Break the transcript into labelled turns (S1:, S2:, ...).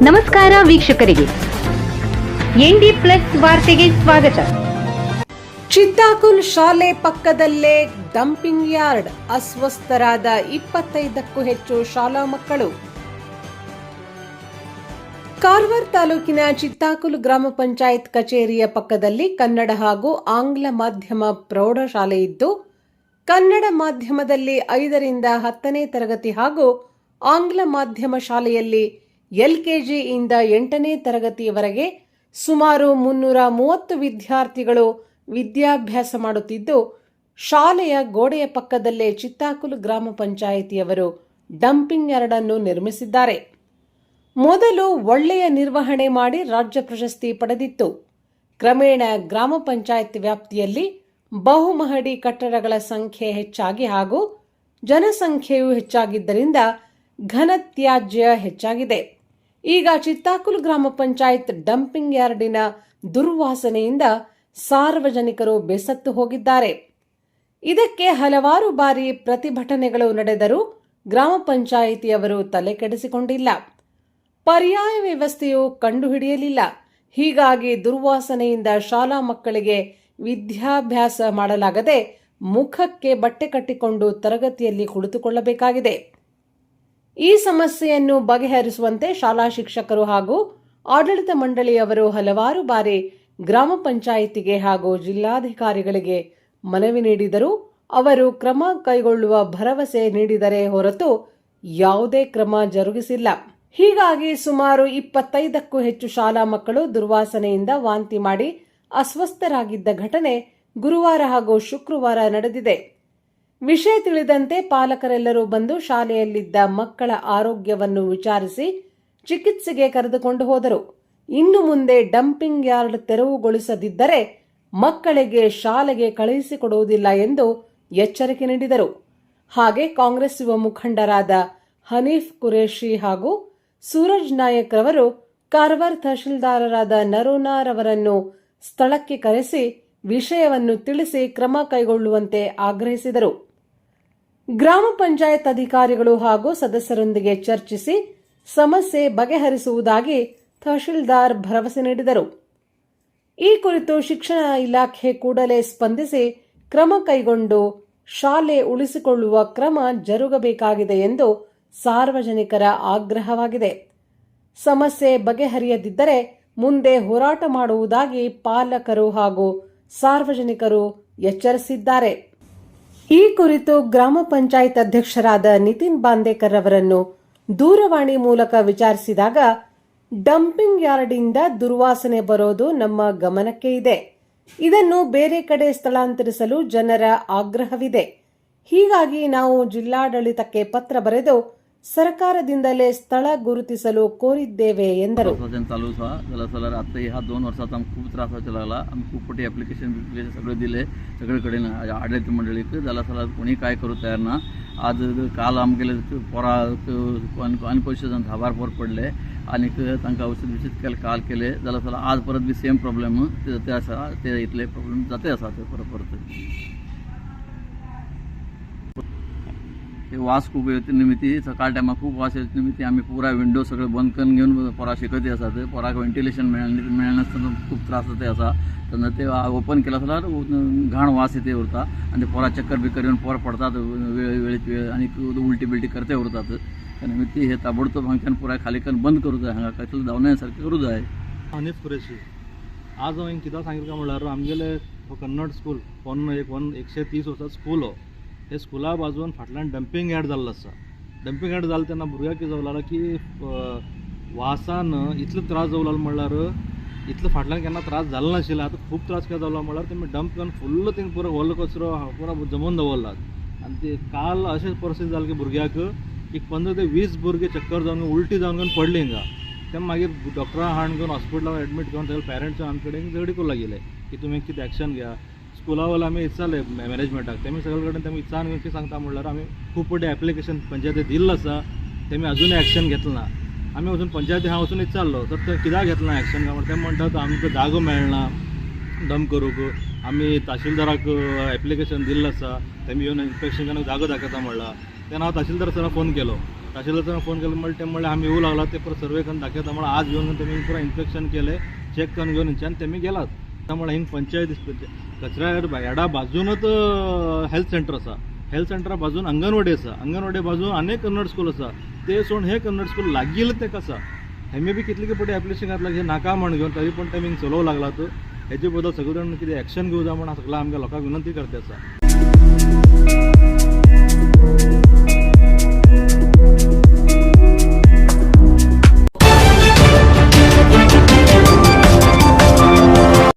S1: ನಮಸ್ಕಾರ ವೀಕ್ಷಕರಿಗೆ. ND plus ವಾರ್ತೆಗೆ ಸ್ವಾಗತ.
S2: ಚಿತ್ತಾಕುಲ್ ಶಾಲೆ ಪಕ್ಕದಲ್ಲೇ ಡಂಪಿಂಗ್ ಯಾರ್ಡ್ ಅಸ್ವಸ್ಥರಾದ ಇಪ್ಪತ್ತೈದಕ್ಕೂ ಹೆಚ್ಚು ಶಾಲಾ ಮಕ್ಕಳು. ಕಾರವಾರ ತಾಲೂಕಿನ ಚಿತ್ತಾಕುಲ್ ಗ್ರಾಮ ಪಂಚಾಯತ್ ಕಚೇರಿಯ ಪಕ್ಕದಲ್ಲಿ ಕನ್ನಡ ಹಾಗೂ ಆಂಗ್ಲ ಮಾಧ್ಯಮ ಪ್ರೌಢಶಾಲೆ ಇದ್ದು, ಕನ್ನಡ ಮಾಧ್ಯಮದಲ್ಲಿ ಐದರಿಂದ ಹತ್ತನೇ ತರಗತಿ ಹಾಗೂ ಆಂಗ್ಲ ಮಾಧ್ಯಮ ಶಾಲೆಯಲ್ಲಿ ಎಲ್ಕೆಜಿಯಿಂದ ಎಂಟನೇ ತರಗತಿಯವರೆಗೆ ಸುಮಾರು ಮುನ್ನೂರ ಮೂವತ್ತು ವಿದ್ಯಾರ್ಥಿಗಳು ವಿದ್ಯಾಭ್ಯಾಸ ಮಾಡುತ್ತಿದ್ದು, ಶಾಲೆಯ ಗೋಡೆಯ ಪಕ್ಕದಲ್ಲೇ ಚಿತ್ತಾಕುಲು ಗ್ರಾಮ ಪಂಚಾಯಿತಿಯವರು ಡಂಪಿಂಗ್ ಎರಡನ್ನು ನಿರ್ಮಿಸಿದ್ದಾರೆ. ಮೊದಲು ಒಳ್ಳೆಯ ನಿರ್ವಹಣೆ ಮಾಡಿ ರಾಜ್ಯ ಪ್ರಶಸ್ತಿ ಪಡೆದಿತ್ತು. ಕ್ರಮೇಣ ಗ್ರಾಮ ಪಂಚಾಯತ್ ವ್ಯಾಪ್ತಿಯಲ್ಲಿ ಬಹುಮಹಡಿ ಕಟ್ಟಡಗಳ ಸಂಖ್ಯೆ ಹೆಚ್ಚಾಗಿ ಹಾಗೂ ಜನಸಂಖ್ಯೆಯೂ ಹೆಚ್ಚಾಗಿದ್ದರಿಂದ ಘನತ್ಯಾಜ್ಯ ಹೆಚ್ಚಾಗಿದೆ. ಈಗ ಚಿತ್ತಾಕುಲ್ ಗ್ರಾಮ ಪಂಚಾಯತ್ ಡಂಪಿಂಗ್ ಯಾರ್ಡಿನ ದುರ್ವಾಸನೆಯಿಂದ ಸಾರ್ವಜನಿಕರು ಬೆಸತ್ತು ಹೋಗಿದ್ದಾರೆ. ಇದಕ್ಕೆ ಹಲವಾರು ಬಾರಿ ಪ್ರತಿಭಟನೆಗಳು ನಡೆದರೂ ಗ್ರಾಮ ಪಂಚಾಯಿತಿಯವರು ತಲೆ ಕೆಡಿಸಿಕೊಂಡಿಲ್ಲ. ಪರ್ಯಾಯ ವ್ಯವಸ್ಥೆಯು ಕಂಡುಹಿಡಿಯಲಿಲ್ಲ. ಹೀಗಾಗಿ ದುರ್ವಾಸನೆಯಿಂದ ಶಾಲಾ ಮಕ್ಕಳಿಗೆ ವಿದ್ಯಾಭ್ಯಾಸ ಮಾಡಲಾಗದೆ ಮುಖಕ್ಕೆ ಬಟ್ಟೆ ಕಟ್ಟಿಕೊಂಡು ತರಗತಿಯಲ್ಲಿ ಕುಳಿತುಕೊಳ್ಳಬೇಕಾಗಿದೆ. ಈ ಸಮಸ್ಯೆಯನ್ನು ಬಗೆಹರಿಸುವಂತೆ ಶಾಲಾ ಶಿಕ್ಷಕರು ಹಾಗೂ ಆಡಳಿತ ಮಂಡಳಿಯವರು ಹಲವಾರು ಬಾರಿ ಗ್ರಾಮ ಪಂಚಾಯಿತಿಗೆ ಹಾಗೂ ಜಿಲ್ಲಾಧಿಕಾರಿಗಳಿಗೆ ಮನವಿ ನೀಡಿದರೂ ಅವರು ಕ್ರಮ ಕೈಗೊಳ್ಳುವ ಭರವಸೆ ನೀಡಿದರೆ ಹೊರತು ಯಾವುದೇ ಕ್ರಮ ಜರುಗಿಸಿಲ್ಲ. ಹೀಗಾಗಿ ಸುಮಾರು ಇಪ್ಪತ್ತೈದಕ್ಕೂ ಹೆಚ್ಚು ಶಾಲಾ ಮಕ್ಕಳು ದುರ್ವಾಸನೆಯಿಂದ ವಾಂತಿ ಮಾಡಿ ಅಸ್ವಸ್ಥರಾಗಿದ್ದ ಘಟನೆ ಗುರುವಾರ ಹಾಗೂ ಶುಕ್ರವಾರ ನಡೆದಿದೆ. ವಿಷಯ ತಿಳಿದಂತೆ ಪಾಲಕರೆಲ್ಲರೂ ಬಂದು ಶಾಲೆಯಲ್ಲಿದ್ದ ಮಕ್ಕಳ ಆರೋಗ್ಯವನ್ನು ವಿಚಾರಿಸಿ ಚಿಕಿತ್ಸೆಗೆ ಕರೆದುಕೊಂಡು ಹೋದರು. ಇನ್ನು ಮುಂದೆ ಡಂಪಿಂಗ್ ಯಾರ್ಡ್ ತೆರವುಗೊಳಿಸದಿದ್ದರೆ ಮಕ್ಕಳಿಗೆ ಶಾಲೆಗೆ ಕಳುಹಿಸಿಕೊಡುವುದಿಲ್ಲ ಎಂದು ಎಚ್ಚರಿಕೆ ನೀಡಿದರು. ಹಾಗೆ ಕಾಂಗ್ರೆಸ್ ಯುವ ಮುಖಂಡರಾದ ಹನೀಫ್ ಕುರೇಶಿ ಹಾಗೂ ಸೂರಜ್ ನಾಯಕ್ ರವರು ಕಾರವಾರ ತಹಶೀಲ್ದಾರರಾದ ನರೋನಾರವರನ್ನು ಸ್ಥಳಕ್ಕೆ ಕರೆಸಿ ವಿಷಯವನ್ನು ತಿಳಿಸಿ ಕ್ರಮ ಕೈಗೊಳ್ಳುವಂತೆ ಆಗ್ರಹಿಸಿದರು. ಗ್ರಾಮ ಪಂಚಾಯತ್ ಅಧಿಕಾರಿಗಳು ಹಾಗೂ ಸದಸ್ಯರೊಂದಿಗೆ ಚರ್ಚಿಸಿ ಸಮಸ್ಯೆ ಬಗೆಹರಿಸುವುದಾಗಿ ತಹಶೀಲ್ದಾರ್ ಭರವಸೆ ನೀಡಿದರು. ಈ ಕುರಿತು ಶಿಕ್ಷಣ ಇಲಾಖೆ ಕೂಡಲೇ ಸ್ಪಂದಿಸಿ ಕ್ರಮ ಕೈಗೊಂಡು ಶಾಲೆ ಉಳಿಸಿಕೊಳ್ಳುವ ಕ್ರಮ ಜರುಗಬೇಕಾಗಿದೆ ಎಂದು ಸಾರ್ವಜನಿಕರ ಆಗ್ರಹವಾಗಿದೆ. ಸಮಸ್ಯೆ ಬಗೆಹರಿಯದಿದ್ದರೆ ಮುಂದೆ ಹೋರಾಟ ಮಾಡುವುದಾಗಿ ಪಾಲಕರು ಹಾಗೂ ಸಾರ್ವಜನಿಕರು ಎಚ್ಚರಿಸಿದ್ದಾರೆ. ಈ ಕುರಿತು ಗ್ರಾಮ ಪಂಚಾಯತ್ ಅಧ್ಯಕ್ಷರಾದ ನಿತಿನ್ ಬಾಂದೇಕರ್ ಅವರನ್ನು ದೂರವಾಣಿ ಮೂಲಕ ವಿಚಾರಿಸಿದಾಗ, ಡಂಪಿಂಗ್ ಯಾರ್ಡಿಂದ ದುರ್ವಾಸನೆ ಬರೋದು ನಮ್ಮ ಗಮನಕ್ಕೆ ಇದೆ. ಇದನ್ನು ಬೇರೆ ಕಡೆ ಸ್ಥಳಾಂತರಿಸಲು ಜನರ ಆಗ್ರಹವಿದೆ. ಹೀಗಾಗಿ ನಾವು ಜಿಲ್ಲಾಡಳಿತಕ್ಕೆ ಪತ್ರ ಬರೆದು ಸರ್ಕಾರದಿಂದಲೇ ಸ್ಥಳ ಗುರುತಿಸಲು ಕೋರಿದ್ದೇವೆ ಎಂದರು.
S3: चालू असा झाला सला आता ह्या दोन वर्षात आमकां खूप त्रास जावचे लागला आमी खूप फाटी एप्लिकेशन बिप्लिकेशन सगळे दिले सगळे कडेन आडत मंडळीक जाल्यार सला कोणी काय करू तयार ना आज काल आमगेले पोरा अनकॉन्शियस जावन धा बार पोर पडले आनी तांकां औषध बिशद केले काल केले जाल्यार सला आज परत बी सेम प्रॉब्लेम ते आसा ते इतले आसा परत ते वास खूप येते निमित्ती सकाळ टायमार खूप वास येत निमित्ती. आम्ही पुरा विंडो सगळे बंद करून घेऊन पोरा शिकत आसात पोराक वेंटिलेशन मेळना मेळनासतना खूप त्रास जाते आसा तेन्ना ते ओपन केला जाल्यार घाण वास येते उरता आनी ते पोरा चक्कर बिक्कर येवन पोर पडतात वेळ वेळेत वेळ आनी उलटी बिलटी करते उरतात. त्या निमित्ती हे ताबडतोब हांगच्यान पुराय खाली करून बंद करूं जाय. हांगा कसलें धांवण्यासारखें करूं जाय.
S4: हनीफ कुरेशी आज हांवें कितें सांगितलें काय म्हणल्यार आमगेले हो कन्नड स्कूल पोन्न एक वन एकशे तीस वर्सां स्कूल हो. हे स्कुला बाजून फाटल्यान डंपिंग यार्ड जाल्लो आसा डंपिंग यार्ड जालें तेन्ना भुरग्याक कितें जावं लागलां की वासान इतलो त्रास जावं लागलो म्हणल्यार इतलो फाटल्यान केन्ना त्रास जालो नाशिल्लो आतां खूब त्रास कितें जालो म्हणल्यार तेमी डंप करून फुल्ल थिंग पुरो व्हडलो कचरो पुरो जमोवन दवरलात आनी ते काल अशें परिस्थिती जाली की भुरग्याक एक पंदरा ते वीस भुरगे चक्कर जावन उलटी जावन घेवन पडले हिंगा ते मागीर डॉक्टरा हाण घेवन हॉस्पिटलात एडमीट करून सगळे पेरंट्स आमचे कडेन झगडी करूंक लागले की तुमी कितें एक्शन घ्या. स्कुला वाला आमी विचारले मॅनेजमेंटाक तेमी सगळे कडेन तेमी विचारून घेवन कितें सांगता म्हणल्यार आमी खूब पटी एप्लिकेशन पंचायती दिल्लो आसा तेमी अजूनय एक्शन घेतलें आमी वचून पंचायती हांव वचून विचारलो तर ते कित्याक घेतला ना एक्शन काय म्हणटा ते म्हणटात आमकां जागो मेळना दम करूंक आमी तहसीलदाराक एप्लिकेशन दिल्लें आसा तेमी येवन इन्स्पेक्शन जागो दाखयता म्हणला. तेन्ना हांव तहसीलदार सराक फोन केलो. तहसीलदारांना फोन केला म्हणले ते म्हणले आम्ही येऊ लागला ते परत सर्वे करून दाखवता. म्हणून आज येऊन तेमी पुरा इन्स्पेक्शन केले चेक करून घेऊन आणि तेमी गेलात. त्यामुळे हिंग पंचायत कचऱ्या येडा बाजूनच हेल्थ सेंटर आसा हेल्थ सेंटरा बाजून अंगणवाडी आसा अंगणवाडी बाजून अनेक कन्नड स्कूल आसा ते सोडून हे कन्नड स्कूल लागील ते कसा? हेमी बी कितले पटी एप्लिकेशन घातला हे नाका म्हण घेवन तरी पण टायमींग चलोवं तो. हेजे बद्दल सगळे जाण कितें एक्शन घेवं जाय म्हण सगळ्या आमच्या लोकांक विनंती करता आसा